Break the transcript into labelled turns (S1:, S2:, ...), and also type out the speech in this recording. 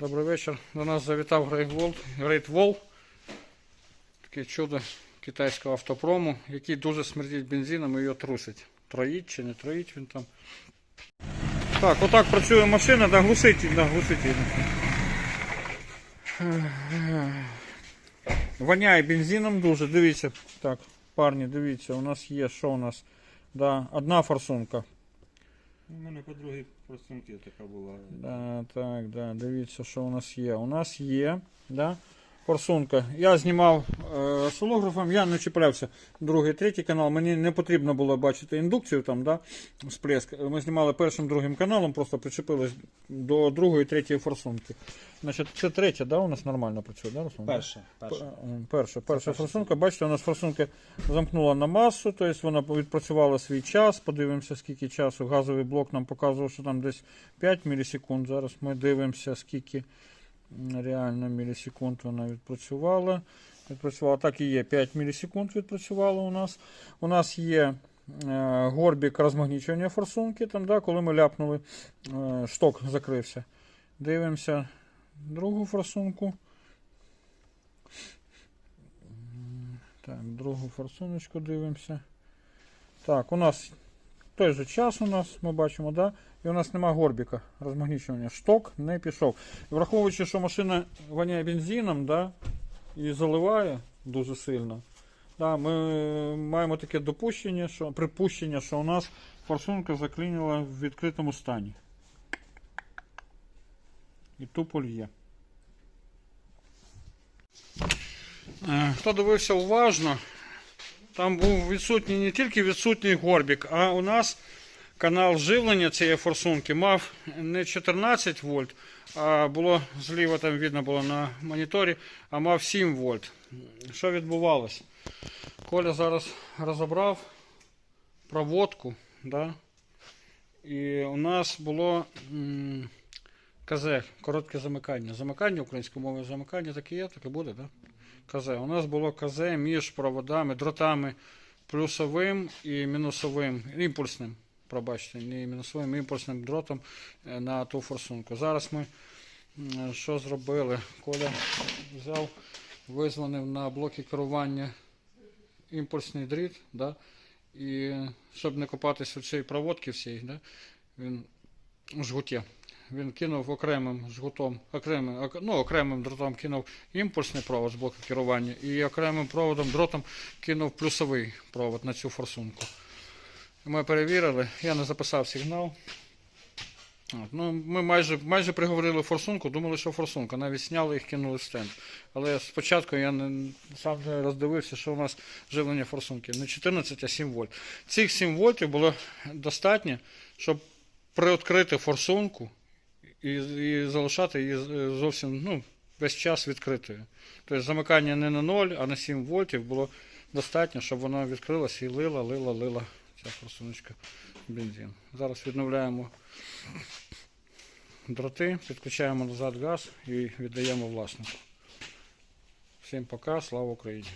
S1: Добрий вечір. До нас завітав Great Wall, Таке чудо китайського автопрому, який дуже смердить бензином і його трусить. Троїть чи не троїть він там. Так, отак працює машина, да, глушитель, да, глушитель. Воняє бензином дуже, дивіться. Так, парні, дивіться, у нас є, що у нас? Да, одна форсунка.
S2: У мене по другій просунки така була.
S1: Да, так, да, дивіться, що у нас є. У нас є, да, форсунка. Я знімав е, солографом, я не чіплявся другий, третій канал. Мені не потрібно було бачити індукцію там, да, сплеск. Ми знімали першим другим каналом, просто причепились до другої, третьої форсунки. Значить, це третя, да, у нас нормально працює, да, Руслан?
S2: Перша. перша.
S1: Перша, перша
S2: перша
S1: форсунка. Бачите, у нас форсунка замкнула на масу, тобто вона відпрацювала свій час. Подивимося, скільки часу. Газовий блок нам показував, що там десь 5 мілісекунд. Зараз ми дивимося, скільки реально мілісекунд вона відпрацювала. Відпрацювала так і є. 5 мілісекунд відпрацювало у нас. У нас є е, горбік розмагнічування форсунки, там, да, коли ми ляпнули, е, шток закрився. Дивимося другу форсунку. Так, другу форсуночку дивимося. Так, у нас той же час у нас, ми бачимо, да? і у нас нема горбіка розмагнічування. Шток не пішов. Враховуючи, що машина воняє бензином, да? І заливає дуже сильно. Да, ми маємо таке допущення, що, припущення, що у нас форсунка заклинила в відкритому стані. І тупо льє. Е, Хто дивився уважно, там був відсутній не тільки відсутній горбік, а у нас канал живлення цієї форсунки мав не 14 вольт, а було зліва там видно було на моніторі, а мав 7 вольт. Що відбувалося? Коля зараз розібрав проводку, да? і у нас було КЗ, коротке замикання. Замикання українською мовою замикання таке є, таке буде. Да? КЗ. У нас було КЗ між проводами, дротами плюсовим і мінусовим, імпульсним, пробачте, не мінусовим, імпульсним дротом е, на ту форсунку. Зараз ми що зробили? Коля взяв, визвонив на блоки керування імпульсний дріт, да? і щоб не копатися у цій проводці всій, да? він жгуті. Він кинув окремим жгутом, окремим, ну, окремим дротом кинув імпульсний провод з блоку керування і окремим проводом дротом кинув плюсовий провод на цю форсунку. Ми перевірили, я не записав сигнал. От, ну, ми майже, майже приговорили форсунку, думали, що форсунка. Навіть зняли їх, кинули в стенд. Але спочатку я не, сам не роздивився, що у нас живлення форсунки. Не 14, а 7 вольт. Цих 7 вольтів було достатньо, щоб приоткрити форсунку і, і залишати її зовсім ну, весь час відкритою. Тобто замикання не на 0, а на 7 вольтів було достатньо, щоб вона відкрилася і лила, лила, лила ця просуночка бензин. Зараз відновляємо дроти, підключаємо назад газ і віддаємо власнику. Всім пока, слава Україні!